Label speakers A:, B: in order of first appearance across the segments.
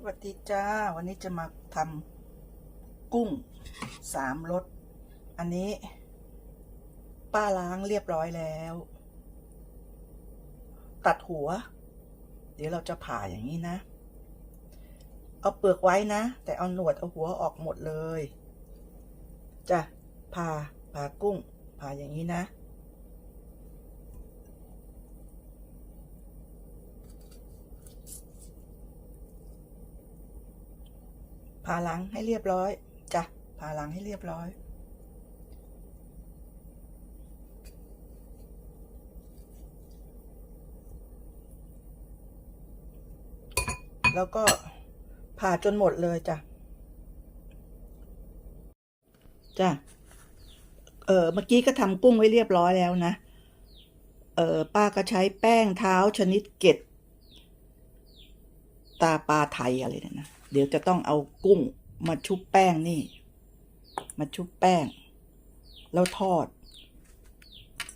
A: สวัสดีจ้า วันนี้จะมาทำกุ้งสามรส อันนี้ ป้าล้างเรียบร้อยแล้ว ตัดหัว เดี๋ยวเราจะผ่าอย่างนี้นะ เอาเปลือกไว้นะ แต่เอาหนวดเอาหัวออกหมดเลย จะผ่าผ่ากุ้ง ผ่าอย่างนี้นะ ผ่าหลังให้เรียบร้อยจ้ะผ่าหลังให้เรียบร้อยแล้วก็ผ่าจนหมดเลยจ้ะ จ้ะ เออเมื่อกี้ก็ทำกุ้งไว้เรียบร้อยแล้วนะ เออป้าก็ใช้แป้งเท้าชนิดเกล็ดตาปลาไทยอะไรเนี่ยนะ เดี๋ยวจะต้องเอากุ้งมาชุบแป้งนี่ มาชุบแป้ง แล้วทอด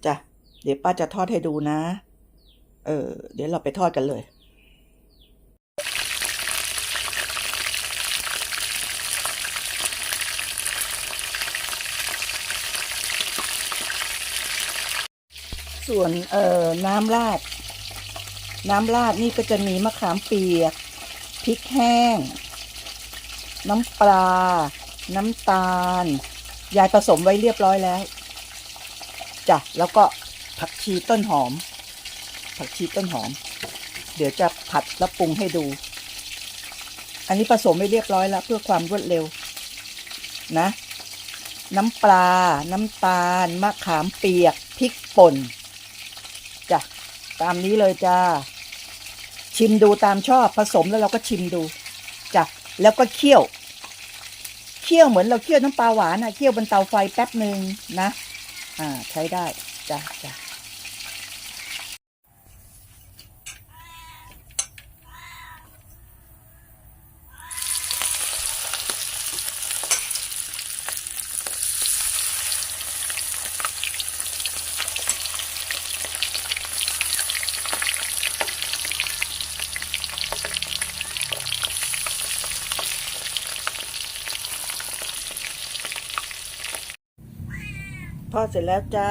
A: จ้ะเดี๋ยวป้าจะทอดให้ดูนะ เออ เดี๋ยวเราไปทอดกันเลยส่วนเอ่อน้ำราด น้ำราดนี่ก็จะมีมะขามเปียก พริกแห้ง น้ำปลา น้ำตาล ยายผสมไว้เรียบร้อยแล้วจ้ะแล้วก็ผักชีต้นหอม ผักชีต้นหอม เดี๋ยวจะผัดแล้วปรุงให้ดู อันนี้ผสมไว้เรียบร้อยแล้วเพื่อความรวดเร็ว นะ น้ำปลา น้ำตาล มะขามเปียก พริกป่นจ้ะตามนี้เลยจ้า ชิมดูตามชอบผสมแล้วเราก็ชิมดูจ้ะแล้วก็เคี่ยวเคี่ยวเหมือนเราเคี่ยวน้ำปลาหวานอะเคี่ยวบนเตาไฟแป๊บหนึ่งนะ อ่า ใช้ได้จ้ะจ้ะ ทอดเสร็จแล้วจ้า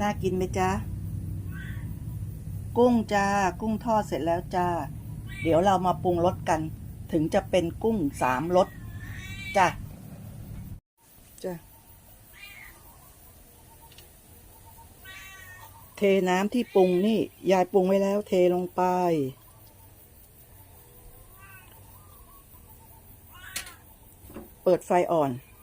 A: น่ากินไหมจ้ากุ้งจ้า กุ้งทอดเสร็จแล้วจ้า เดี๋ยวเรามาปรุงรสกัน ถึงจะเป็นกุ้งสามรสจ้าจ้าเทน้ำที่ปรุงนี่ ยายปรุงไว้แล้วเทลงไป เปิดไฟอ่อนเปิด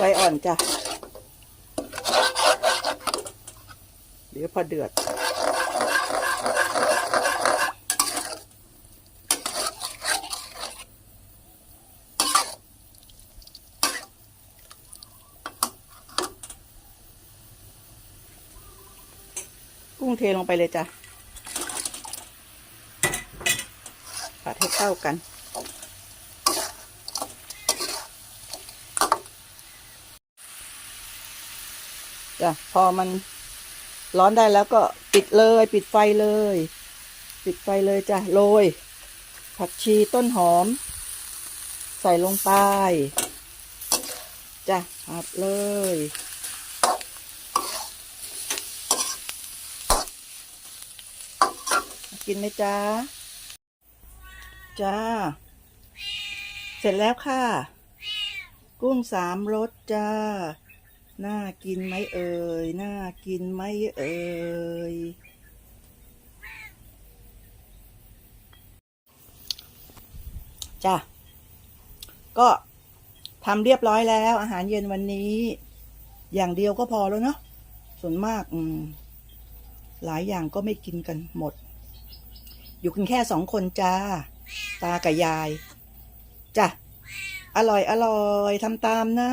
A: ไฟอ่อนจ้ะ เดี๋ยวพอเดือด กุ้งเทลงไปเลยจ้ะผัดให้เข้ากัน จ้ะ พอมันร้อนได้แล้วก็ปิดเลย ปิดไฟเลย ปิดไฟเลยจ้ะ โรย ผักชีต้นหอม ใส่ลงไป จ้ะผัดเลย กินไหมจ้าจ้า เสร็จแล้วค่ะ กุ้งสามรสจ้า น่ากินไหมเอ่ย น่ากินไหมเอ่ย จ้ะก็ทำเรียบร้อยแล้ว อาหารเย็นวันนี้ อย่างเดียวก็พอแล้วเนาะ ส่วนมากมหลายอย่างก็ไม่กินกันหมด อยู่กันแค่สองคนจ้า ตากับยาย จ้ะ อร่อยอร่อยทำตามนะ